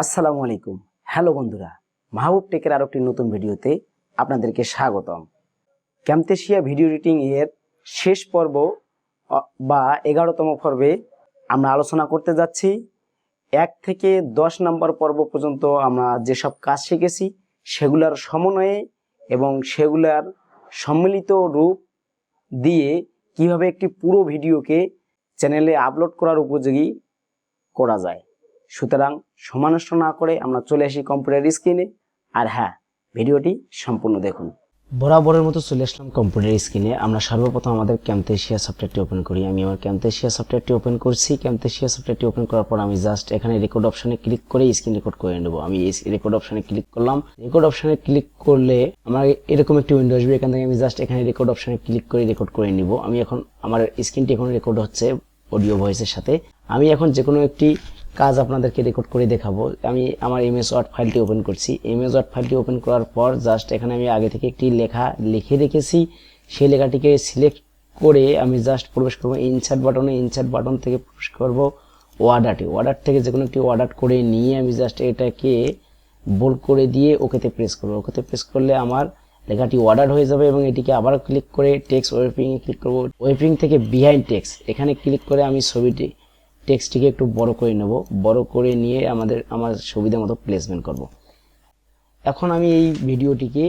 আসসালামু আলাইকুম। হ্যালো বন্ধুরা, মাহবুব টেকের আরও একটি নতুন ভিডিওতে আপনাদেরকে স্বাগতম। ক্যামতেশিয়া ভিডিও এডিটিং এর শেষ পর্ব বা এগারোতম পর্বে আমরা আলোচনা করতে যাচ্ছি। এক থেকে দশ নম্বর পর্ব পর্যন্ত আমরা যেসব কাজ শিখেছি, সেগুলার সমন্বয়ে এবং সেগুলার সম্মিলিত রূপ দিয়ে কীভাবে একটি পুরো ভিডিওকে চ্যানেলে আপলোড করার উপযোগী করা যায়। সুতরাং সমানষ্ট না করে আমরা চলে আসি কম্পিউটার স্ক্রিনে। আর হ্যাঁ ভিডিওটি সম্পূর্ণ দেখুন। বরাবরের মতো চলে আসলাম কম্পিউটার স্ক্রিনে। আমরা সর্বপ্রথম আমাদের ক্যামতেশিয়া সফটওয়্যারটি ওপেন করি। আমি আমার ক্যামতেশিয়া সফটওয়্যারটি ওপেন করছি। ক্যামতেশিয়া সফটওয়্যারটি ওপেন করার পর আমি জাস্ট এখানে রেকর্ড অপশনে ক্লিক করে স্ক্রিন রেকর্ড করে নেব। আমি এই রেকর্ড অপশনে ক্লিক করলাম। রেকর্ড অপশনে ক্লিক করলে আমার এরকম একটি উইন্ডো আসবে। এখান থেকে আমি জাস্ট এখানে রেকর্ড অপশনে ক্লিক করে রেকর্ড করে নিব। আমি এখন আমার স্ক্রিনটি এখন রেকর্ড হচ্ছে অডিও ভয়েসের সাথে। আমি এখন যে কোনো একটি কাজ আপনাদেরকে রেকর্ড করে দেখাবো। আমি আমার এমএস ওয়ার্ড ফাইলটি ওপেন করছি। এমএস ওয়ার্ড ফাইলটি ওপেন করার পর জাস্ট এখানে আমি আগে থেকে একটি লেখা লিখে রেখেছি। সেই লেখাটিকে সিলেক্ট করে আমি জাস্ট প্রবেশ করব ইনসার্ট বাটনে ইনসার্ট বাটন থেকে প্রবেশ করব ওয়ার্ডারটি ওয়ার্ডার থেকে যে কোনো একটি অর্ডার করে নিয়ে আমি জাস্ট এটাকে বোল্ড করে দিয়ে ওকেতে প্রেস করব। ওকেতে প্রেস করলে আমার লেখাটি অর্ডার হয়ে যাবে এবং এটিকে আবার ক্লিক করে টেক্সট ওয়েপিংয়ে ক্লিক করব। ওয়েপিং থেকে বিহাইন্ড টেক্সট এখানে ক্লিক করে আমি ছবিটি টেক্সটটিকে একটু বড় করে নেব। বড় করে নিয়ে আমাদের, আমার সুবিধা মতো প্লেসমেন্ট করব। এখন আমি এই ভিডিওটিকে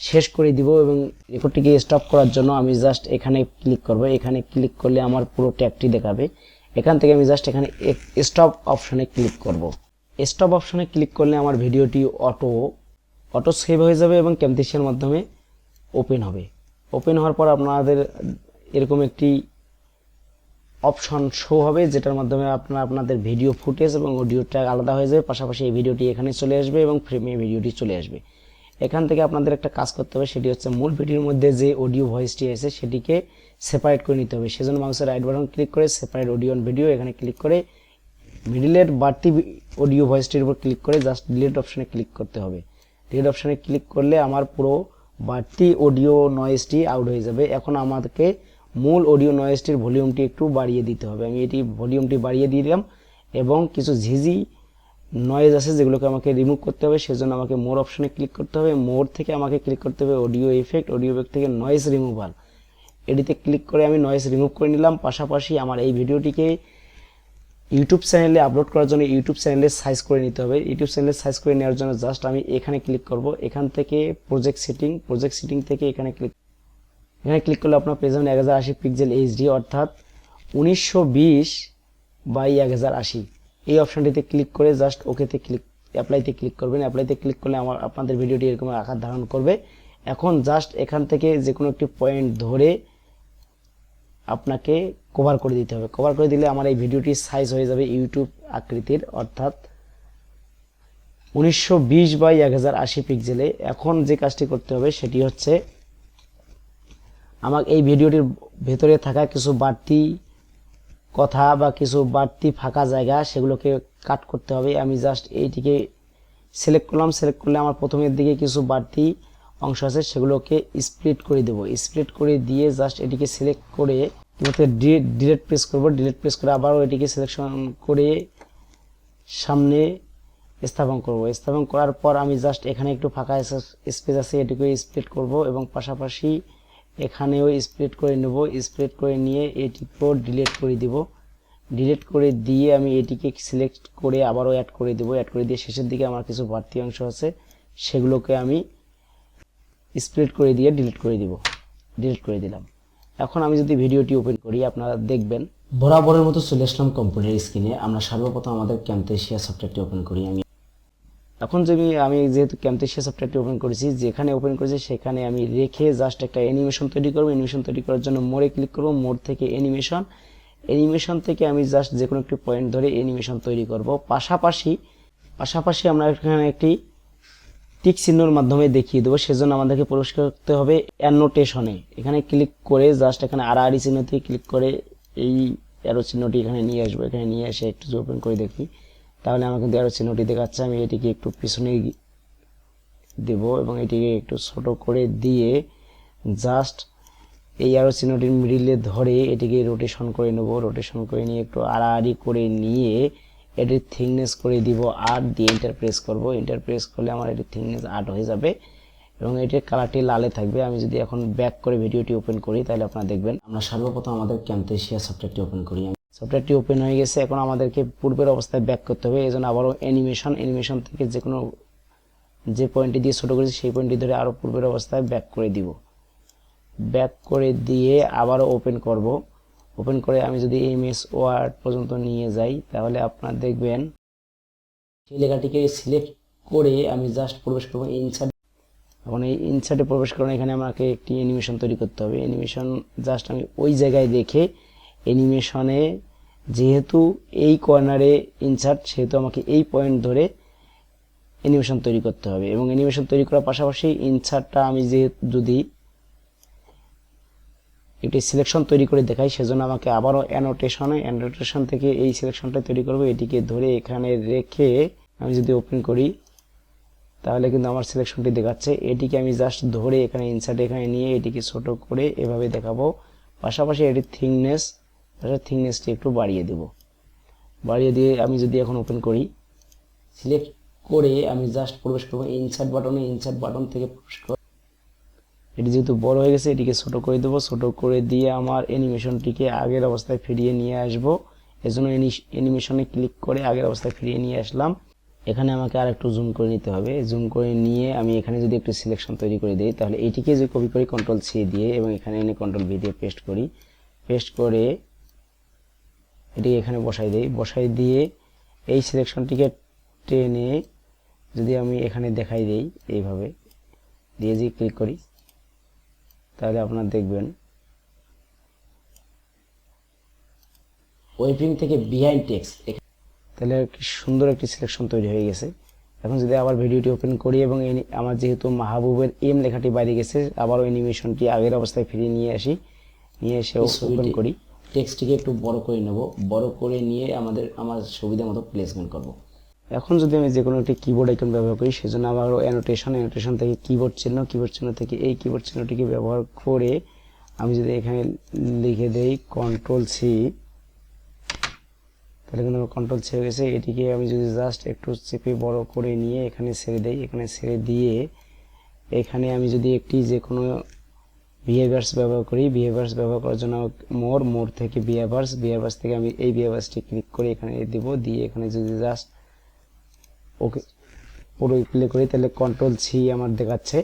শেষ করে দিব এবং রেকর্ডটিকে স্টপ করার জন্য আমি জাস্ট এখানে ক্লিক করব। এখানে ক্লিক করলে আমার পুরো ট্যাগটি দেখাবে। এখান থেকে আমি জাস্ট এখানে স্টপ অপশনে ক্লিক করব। স্টপ অপশনে ক্লিক করলে আমার ভিডিওটি অটো অটো সেভ হয়ে যাবে এবং ক্যামতেশিয়ার মাধ্যমে ওপেন হবে। ওপেন হওয়ার পর আপনাদের এরকম একটি অপশন শো হবে, যেটার মাধ্যমে আপনার, আপনাদের ভিডিও ফুটেজ এবং অডিও ট্যাগ আলাদা হয়ে যাবে। পাশাপাশি এই ভিডিওটি এখানে চলে আসবে এবং ফ্রেমে ভিডিওটি চলে আসবে। এখান থেকে আপনাদের একটা কাজ করতে হবে, সেটি হচ্ছে মূল ভিডিওর মধ্যে যে অডিও ভয়েসটি আছে, সেটিকে সেপারেট করে নিতে হবে। সেজন্য মাউসের রাইট বাটন ক্লিক করে সেপারেট অডিও অন ভিডিও এখানে ক্লিক করে মিডিলের বাড়তি অডিও ভয়েসটির উপর ক্লিক করে জাস্ট ডিলিট অপশানে ক্লিক করতে হবে। ডিলিট অপশানে ক্লিক করলে আমার পুরো বাড়তি অডিও নয়েজটি আউট হয়ে যাবে। এখন আমাদেরকে মূল অডিও নয়েজটির ভলিউমটি একটু বাড়িয়ে দিতে হবে। আমি এটি ভলিউমটি বাড়িয়ে দিলাম এবং কিছু ঝিঝি নয়েজ আছে যেগুলোকে আমাকে রিমুভ করতে হবে, সেজন্য আমাকে মোর অপশনে ক্লিক করতে হবে। মোর থেকে আমাকে ক্লিক করতে হবে অডিও এফেক্ট অডিও এফেক্ট থেকে নয়েজ রিমুভাল এটিতে ক্লিক করে আমি নয়েজ রিমুভ করে নিলাম। পাশাপাশি আমার এই ভিডিওটিকে ইউটিউব চ্যানেলে আপলোড করার জন্য ইউটিউব চ্যানেলে সাইজ করে নিতে হবে। ইউটিউব চ্যানেলে সাইজ করে নেওয়ার জন্য জাস্ট আমি এখানে ক্লিক করব। এখান থেকে প্রজেক্ট সেটিং প্রজেক্ট সেটিং থেকে এখানে ক্লিক এখানে ক্লিক করলে আপনার পেয়ে যাবেন এক হাজার আশি পিক্সেল এইচডি অর্থাৎ উনিশশো বিশ বাই এক হাজার আশি। এই অপশানটিতে ক্লিক করে জাস্ট ওকেতে ক্লিক অ্যাপ্লাইতে ক্লিক করবেন। অ্যাপ্লাইতে ক্লিক করলে আমার, আপনাদের ভিডিওটি এরকম আকার ধারণ করবে। এখন জাস্ট এখান থেকে যে কোনো একটি পয়েন্ট ধরে আপনাকে কভার করে দিতে হবে। কভার করে দিলে আমার এই ভিডিওটির সাইজ হয়ে যাবে ইউটিউব আকৃতির, অর্থাৎ উনিশশো বিশ বাই এক হাজার আশি পিক্সেলে এখন যে কাজটি করতে হবে সেটি হচ্ছে আমাকে এই ভিডিওটির ভেতরে থাকা কিছু বাড়তি কথা বা কিছু বাড়তি ফাঁকা জায়গা সেগুলোকে কাট করতে হবে। আমি জাস্ট এইটিকে সিলেক্ট করলাম সিলেক্ট করলে আমার প্রথমের দিকে কিছু বাড়তি অংশ আছে, সেগুলোকে স্প্লিট করে দেবো। স্প্লিট করে দিয়ে জাস্ট এটিকে সিলেক্ট করে ডিলেট প্রেস করব। ডিলেট প্রেস করে আবারও এটিকে সিলেকশন করে সামনে স্থাপন করব। স্থাপন করার পর আমি জাস্ট এখানে একটু ফাঁকা স্পেস আছে, এটিকে স্প্লিট করব এবং পাশাপাশি এখানেও স্প্লিট করে নেব স্প্লিট করে নিয়ে এটিকেও ডিলিট করে দিব। ডিলিট করে দিয়ে আমি এটিকে সিলেক্ট করে আবারও অ্যাড করে দেবো। অ্যাড করে দিয়ে শেষের দিকে আমার কিছু বাড়তি অংশ আছে, সেগুলোকে আমি স্প্লিট করে দিয়ে ডিলিট করে দিব। ডিলিট করে দিলাম। এখন আমি যদি ভিডিওটি ওপেন করি, আপনারা দেখবেন, বরাবরের মতো চলে আসলাম কম্পিউটার স্ক্রিনে আমরা সর্বপ্রথম আমাদের ক্যামতেশিয়া সফটওয়্যারটি ওপেন করি। আমি এখন যদি আমি যেহেতু ক্যামতেশিয়া সফটওয়্যারটি ওপেন করেছি, যেখানে ওপেন করেছি সেখানে আমি রেখে জাস্ট একটা অ্যানিমেশন তৈরি করব। অ্যানিমেশন তৈরি করার জন্য মোড়ে ক্লিক করব, মোড় থেকে অ্যানিমেশন অ্যানিমেশন থেকে আমি জাস্ট যে কোনো একটি পয়েন্ট ধরে অ্যানিমেশন তৈরি করব। পাশাপাশি পাশাপাশি আমরা এখানে একটি টিক চিহ্নর মাধ্যমে দেখিয়ে দেবো, সেজন্য আমাদেরকে প্রবেশ করতে হবে অ্যানোটেশনে এখানে ক্লিক করে জাস্ট এখানে আড়াআড়ি চিহ্নতে ক্লিক করে এই অ্যারো চিহ্নটি এখানে নিয়ে আসব। এখানে নিয়ে এসে একটু ওপেন করে দেখি। তাহলে আমার কিন্তু অ্যারো চিহ্নটি দেখাচ্ছে, আমি এটিকে একটু পিছনে দেব এবং এটিকে একটু ছোট করে দিয়ে জাস্ট এই অ্যারো চিহ্নটির মিডিলে ধরে এটিকে রোটেশন করে নেব। রোটেশন করে নিয়ে একটু আড়াআড়ি করে নিয়ে এটির থিকনেস করে দিব আট দিয়ে এন্টার প্রেস করব। এন্টার প্রেস করলে আমার এটির থিকনেস আট হয়ে যাবে এবং এটির কালারটি লালে থাকবে। আমি যদি এখন ব্যাক করে ভিডিওটি ওপেন করি, তাহলে আপনারা দেখবেন আমরা সর্বপ্রথম আমাদের ক্যামতেশিয়া সফটওয়্যারটি ওপেন করি। সফটওয়্যারটি ওপেন হয়ে গেছে, এখন আমাদেরকে পূর্বের অবস্থায় ব্যাক করতে হবে এই জন্য আবারও অ্যানিমেশন অ্যানিমেশন থেকে যে কোনো যে পয়েন্টটি দিয়ে ছোটো করেছি, সেই পয়েন্টটি ধরে আরও পূর্বের অবস্থায় ব্যাক করে দিব। ব্যাক করে দিয়ে আবারও ওপেন করব। ওপেন করে আমি যদি এমএস ওয়ার্ড পর্যন্ত নিয়ে যাই, তাহলে আপনারা দেখবেন সেই লেখাটিকে সিলেক্ট করে আমি জাস্ট প্রবেশ করব ইনসার্ট এখন এই ইনসার্টে প্রবেশ করার এখানে আমাকে একটি অ্যানিমেশন তৈরি করতে হবে। অ্যানিমেশন জাস্ট আমি ওই জায়গায় দেখে অ্যানিমেশনে যেহেতু এই কর্নারে ইনসার্ট সেহেতু আমাকে এই পয়েন্ট ধরে অ্যানিমেশন তৈরি করতে হবে এবং অ্যানিমেশন তৈরি করার পাশাপাশি ইনসার্টটা আমি যে যদি একটি সিলেকশন তৈরি করে দেখাই, সেজন্য আমাকে আবারও অ্যানোটেশনে অ্যানোটেশন থেকে এই সিলেকশনটা তৈরি করব। এটিকে ধরে এখানে রেখে আমি যদি ওপেন করি, তাহলে কিন্তু আমার সিলেকশনটি দেখাচ্ছে। এটিকে আমি জাস্ট ধরে এখানে ইনসার্ট এখানে নিয়ে এটিকে ছোট করে এভাবে দেখাবো। পাশাপাশি এটির থিকনেস থিকনেসটি একটু বাড়িয়ে দেব। বাড়িয়ে দিয়ে আমি যদি এখন ওপেন করি সিলেক্ট করে আমি জাস্ট প্রবেশ করব ইনসার্ট বাটনে ইনসার্ট বাটন থেকে প্রবেশ করব এটি যেহেতু বড় হয়ে গেছে, এটিকে ছোট করে দেবো। ছোট করে দিয়ে আমার অ্যানিমেশনটিকে আগের অবস্থায় ফিরিয়ে নিয়ে আসব। এজন্য অ্যানিমেশনে ক্লিক করে আগের অবস্থায় ফিরিয়ে নিয়ে আসলাম। এখানে আমাকে আর একটু জুম করে নিতে হবে। জুম করে নিয়ে আমি এখানে যদি একটু সিলেকশন তৈরি করে দিই, তাহলে এইটিকে যদি কপি করি কন্ট্রোল সি দিয়ে এবং এখানে এনে কন্ট্রোল ভি দিয়ে পেস্ট করি। পেস্ট করে এটিকে এখানে বসাই দিই। বসাই দিয়ে এই সিলেকশনটিকে টেনে যদি আমি এখানে দেখাই দিই এইভাবে দিয়ে যদি ক্লিক করি তাহলে আপনারা দেখবেন ওয়েবিং থেকে বিহাইন্ড টেক্সট তাহলে কি সুন্দর একটি সিলেকশন তৈরি হয়ে গেছে। এখন যদি আবার ভিডিওটি ওপেন করি এবং আমার যেহেতু মাহবুবের এম লেখাটি বাইরে গেছে আবারও অ্যানিমেশনটি আগের অবস্থায় ফিরিয়ে নিয়ে আসি নিয়ে এসে ওপেন করি। টেক্সটটিকে একটু বড় করে নেব। বড় করে নিয়ে আমাদের, আমার সুবিধা মতো প্লেসমেন্ট করব। এখন যদি আমি যে কোনো একটি কিবোর্ড আইকন ব্যবহার করি, সেজন্য আবারও অ্যানোটেশন অ্যানোটেশন থেকে কিবোর্ড চিহ্ন কিবোর্ড চিহ্ন থেকে এই কিবোর্ড চিহ্নটিকে ব্যবহার করে আমি যদি এখানে লিখে দেই কন্ট্রোল সি তাহলে কিন্তু আমার কন্ট্রোল ছেড়ে গেছে। এটিকে আমি যদি জাস্ট একটু চেপে বড় করে নিয়ে এখানে ছেড়ে দেই, এখানে ছেড়ে দিয়ে এখানে আমি যদি একটি যে কোনো বিহেভিয়ার্স ব্যবহার করি বিহেভিয়ার্স ব্যবহার করার জন্য মোর মোর থেকে বিহেভিয়ার্স বিহেভিয়ার্স থেকে আমি এই বিহেভিয়ার্সটি ক্লিক করে এখানে দিব, দিয়ে এখানে যদি জাস্ট ওকে পুরো প্লে করি, তাহলে কন্ট্রোল সি আমার দেখাচ্ছে।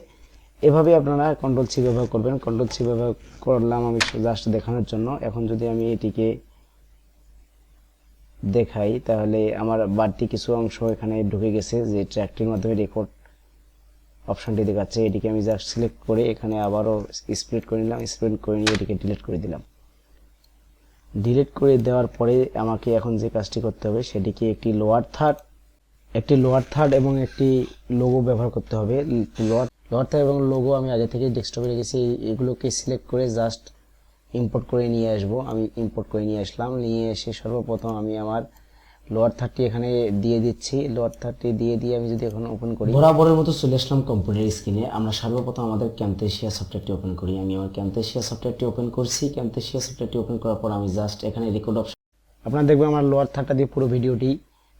এভাবে আপনারা কন্ট্রোল সি ব্যবহার করবেন। কন্ট্রোল সি ব্যবহার করলাম আমি জাস্ট দেখানোর জন্য। এখন যদি আমি এটিকে দেখাই, তাহলে আমার বাড়তি কিছু অংশ এখানে ঢুকে গেছে যে ট্র্যাকটির মাধ্যমে রেকর্ড অপশনটি দেখাচ্ছে, এটিকে আমি জাস্ট সিলেক্ট করে এখানে আবারও স্প্লিট করে নিলাম স্প্লিট করে নিয়ে এটিকে ডিলিট করে দিলাম। ডিলিট করে দেওয়ার পরে আমাকে এখন যে কাজটি করতে হবে, সেটিকে একটি লোয়ার থার্ড একটি লোয়ার থার্ড এবং একটি লোগো ব্যবহার করতে হবে। লোয়ার লোয়ার থার্ড এবং লোগো আমি আগে থেকে ডেস্কটপে রেখেছি, এগুলোকে সিলেক্ট করে জাস্ট ইম্পোর্ট করে নিয়ে আসব। আমি ইম্পোর্ট করে নিয়ে আসলাম, নিয়ে এসে সর্বপ্রথম আমি আমার লোয়ার থার্টি এখানে দিয়ে দিচ্ছি। লোয়ার থার্টি দিয়ে দিয়ে আমি যদি এখন ওপেন করি। বরাবরের মতো চলে আসলাম কম্পিউটার স্ক্রিনে আমরা সর্বপ্রথম আমাদের ক্যামতেশিয়া সফটওয়্যারটি ওপেন করি। আমি আমার ক্যামতেশিয়া সফটওয়্যারটি ওপেন করছি। ক্যামতেশিয়া সফটওয়্যারটি ওপেন করার পর আমি জাস্ট এখানে রেকর্ড অপশন আপনারা দেখবেন আমার লোয়ার থার্টটা দিয়ে পুরো ভিডিওটি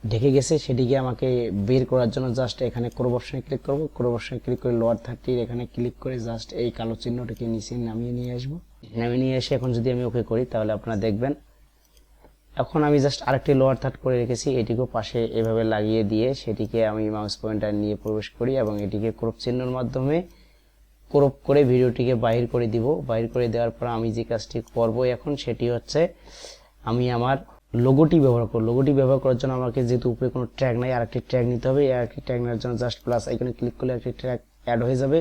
ঢেকে গেছে। সেটিকে আমাকে বের করার জন্য জাস্ট এখানে ক্রোব অপশনে ক্লিক করব। ক্রোব অপশনে ক্লিক করে লোয়ার থার্টির এখানে ক্লিক করে জাস্ট এই কালো চিহ্নটাকে নিচে নামিয়ে নিয়ে আসব। নামিয়ে নিয়ে এসে এখন যদি আমি ওকে করি তাহলে আপনারা দেখবেন এখন আমি জাস্ট আরেকটি লোয়ার থার্ড করে রেখেছি, এটিকেও পাশে এভাবে লাগিয়ে দিয়ে সেটিকে আমি মাউস পয়েন্টার নিয়ে প্রবেশ করি এবং এটিকে ক্রোপ চিহ্নর মাধ্যমে ক্রোপ করে ভিডিওটিকে বাহির করে দিব। বাহির করে দেওয়ার পর আমি যে কাজটি করব এখন সেটি হচ্ছে আমি আমার লোগোটি ব্যবহার করব। লোগোটি ব্যবহার করার জন্য আমাকে যেহেতু উপরে কোনো ট্র্যাক নাই, আরেকটি ট্র্যাক নিতে হবে। আরেকটি ট্র্যাক নেওয়ার জন্য জাস্ট প্লাস আইকনে ক্লিক করলে একটি ট্র্যাক অ্যাড হয়ে যাবে।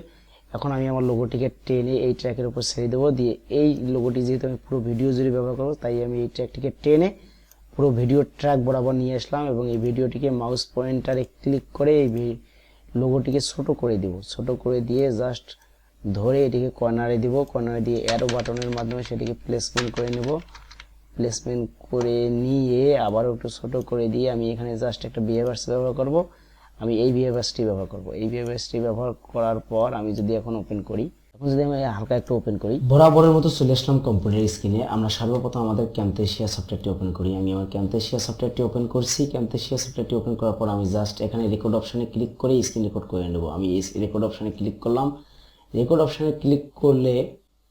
এখন আমি আমার লোগোটিকে টেনে এই ট্র্যাকের উপর ছেড়ে দেবো। দিয়ে এই লোগোটি যেহেতু আমি পুরো ভিডিও জুড়ে ব্যবহার করব, তাই আমি এই ট্র্যাকটিকে টেনে পুরো ভিডিও ট্র্যাক বরাবর নিয়ে আসলাম এবং এই ভিডিওটিকে মাউস পয়েন্টারে ক্লিক করে এই লোগোটিকে ছোট করে দিব। ছোট করে দিয়ে জাস্ট ধরে এটিকে কর্নারে দিব। কর্নারে দিয়ে অ্যারো বাটনের মাধ্যমে সেটিকে প্লেসমেন্ট করে নেব। প্লেসমেন্ট করে নিয়ে আবারও একটু ছোট করে দিয়ে আমি এখানে জাস্ট একটা বিহেভিয়ার্স ব্যবহার করব। আমি এই বিহেভিয়ার্সটি ব্যবহার করব। এই বিহেভিয়ার্সটি ব্যবহার করার পর আমি যদি এখন ওপেন করি, এখন যদি আমি হালকা একটু ওপেন করি। বরাবরের মতো চলে আসলাম কম্পিউটার স্ক্রিনে আমরা সর্বপ্রথম আমাদের ক্যামতেশিয়া সফটওয়্যারটি ওপেন করি। আমি আমার ক্যামতেশিয়া সফটওয়্যারটি ওপেন করছি। ক্যামতেশিয়া সফটওয়্যারটি ওপেন করার পর আমি জাস্ট এখানে রেকর্ড অপশনে ক্লিক করে স্ক্রিন রেকর্ড করে নেব। আমি এই রেকর্ড অপশনে ক্লিক করলাম। রেকর্ড অপশনে ক্লিক করলে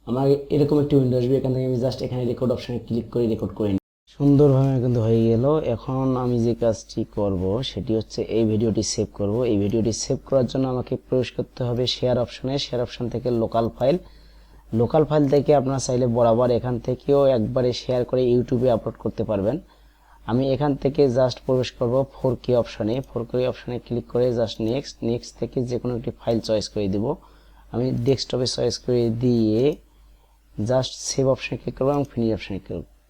আমার এরকম একটি উইন্ডো আসবে। এখান থেকে আমি জাস্ট এখানে রেকর্ড অপশনে ক্লিক করে রেকর্ড করে সুন্দরভাবে কিন্তু হয়ে গেল। এখন আমি যে কাজটি করব, সেটি হচ্ছে এই ভিডিওটি সেভ করব। এই ভিডিওটি সেভ করার জন্য আমাকে প্রবেশ করতে হবে শেয়ার অপশনে শেয়ার অপশন থেকে লোকাল ফাইল লোকাল ফাইল থেকে আপনারা চাইলে বরাবর এখান থেকেও একবারে শেয়ার করে ইউটিউবে আপলোড করতে পারবেন। আমি এখান থেকে জাস্ট প্রবেশ করব ফোর কে অপশনে ফোর কে অপশনে ক্লিক করে জাস্ট নেক্সট নেক্সট থেকে যে কোনো একটি ফাইল চয়েস করে দিব। আমি ডেস্কটপে চয়েস করে দিয়ে জাস্ট সেভ অপশনে ক্লিক করব এবং ফিনিশ অপশনে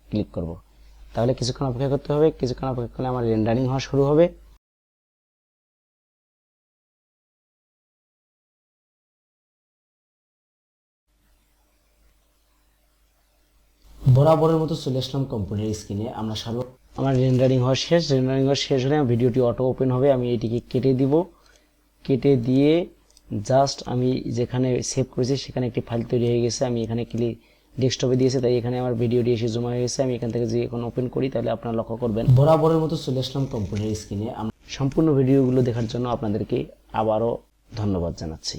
ক্লিক করব। তাহলে কিছুক্ষণ অপেক্ষা করতে হবে। কিছুক্ষণ অপেক্ষা করলে আমার রেন্ডারিং হওয়া শুরু হবে। বরাবরের মতো চলে আসলাম কম্পিউটার স্ক্রিনে আমরা সর্ব আমার রেন্ডারিং হওয়া শেষ। রেন্ডারিং হওয়া শেষ হলে ভিডিওটি অটো ওপেন হবে। আমি এটিকে কেটে দিব। কেটে দিয়ে জাস্ট আমি যেখানে সেভ করেছি সেখানে একটি ফাইল তৈরি হয়ে গেছে। আমি এখানে ক্লিক ডেস্কটপে দিয়েছে তাই এখানে আমার ভিডিওটি এসে জমা হয়েছে। আমি এখান থেকে যে এখন ওপেন করি তাহলে আপনারা লক্ষ্য করবেন। বরাবরের মতো চলে আসলাম কম্পিউটার স্ক্রিনে সম্পূর্ণ ভিডিওগুলো দেখার জন্য আপনাদেরকে আবারও ধন্যবাদ জানাচ্ছি।